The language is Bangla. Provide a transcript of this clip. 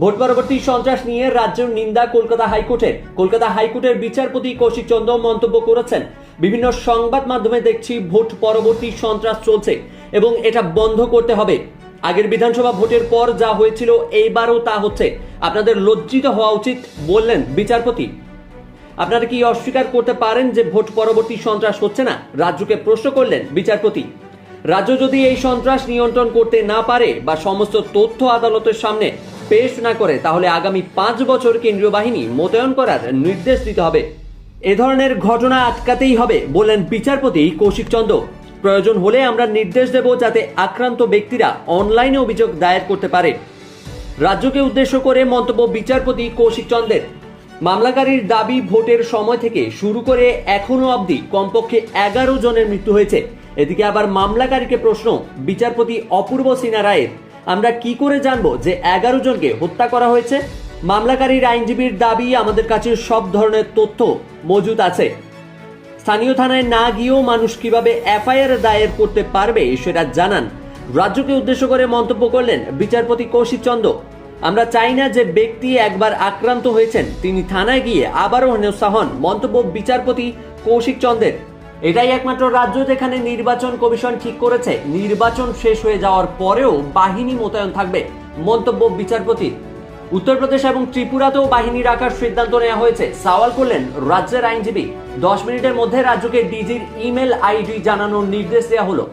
ভোট পরবর্তী সন্ত্রাস নিয়ে রাজ্যের নিন্দা কলকাতা হাইকোর্টের। কলকাতা হাইকোর্টের বিচারপতি কৌশিক চন্দ্র মন্তব্য করেছেন। বিভিন্ন সংবাদ মাধ্যমে দেখছি ভোট পরবর্তী সন্ত্রাস চলছে এবং এটা বন্ধ করতে হবে। আগের বিধানসভা ভোটের পর যা হয়েছিল এইবারও তা হচ্ছে। আপনাদের লজ্জিত হওয়া উচিত, বললেন বিচারপতি। আপনারা কি অস্বীকার করতে পারেন যে ভোট পরবর্তী সন্ত্রাস হচ্ছে না? রাজ্যকে প্রশ্ন করলেন বিচারপতি। রাজ্য যদি এই সন্ত্রাস নিয়ন্ত্রণ করতে না পারে বা সমস্ত তথ্য আদালতের সামনে পেশ না করে, তাহলে আগামী পাঁচ বছর কেন্দ্রীয় বাহিনী মোতায়েন করার নির্দেশ দিতে হবে। এ ধরনের ঘটনা আটকাতেই হবে বললেন বিচারপতি কৌশিক চন্দ্র। প্রয়োজন হলে আমরা নির্দেশ দেব যাতে আক্রান্ত ব্যক্তিরা অনলাইনে অভিযোগ দায়ের করতে পারে। রাজ্যকে উদ্দেশ্য করে মন্তব্য বিচারপতি কৌশিক চন্দ্রের। মামলাকারীর দাবি ভোটের সময় থেকে শুরু করে এখনও অবধি কমপক্ষে এগারো জনের মৃত্যু হয়েছে। এদিকে আবার মামলাকারীকে প্রশ্ন, বিচারপতি অপূর্ব সিনা রায়ের। আমরা কি করে জানব যে এগারো জনকে হত্যা করা হয়েছে? মামলাকারীর আইনজীবীর দাবি, আমাদের কাছে সব ধরনের তথ্য মজুদ আছে। স্থানীয় থানায় না গিয়েও মানুষ কীভাবে এফআইআর দায়ের করতে পারবে সেটা জানান। রাজ্যকে উদ্দেশ্য করে মন্তব্য করলেন বিচারপতি কৌশিক চন্দ্র আমরা চাই না যে ব্যক্তি একবার আক্রান্ত হয়েছেন, তিনি থানায় গিয়ে আবারও হেনস্থা হন, মন্তব্য বিচারপতি কৌশিক চন্দ্রের এটাই একমাত্র রাজ্য যেখানে নির্বাচন কমিশন ঠিক করেছে। নির্বাচন শেষ হয়ে যাওয়ার পরেও বাহিনী মোতায়েন থাকবে, মন্তব্য বিচারপতি উত্তরপ্রদেশ এবং ত্রিপুরাতেও বাহিনী রাখার সিদ্ধান্ত নেওয়া হয়েছে। সওয়াল করলেন রাজ্যের আইনজীবী। দশ মিনিটের মধ্যে রাজ্যকে ডিজির ইমেল আইডি জানানোর নির্দেশ দেওয়া হলো।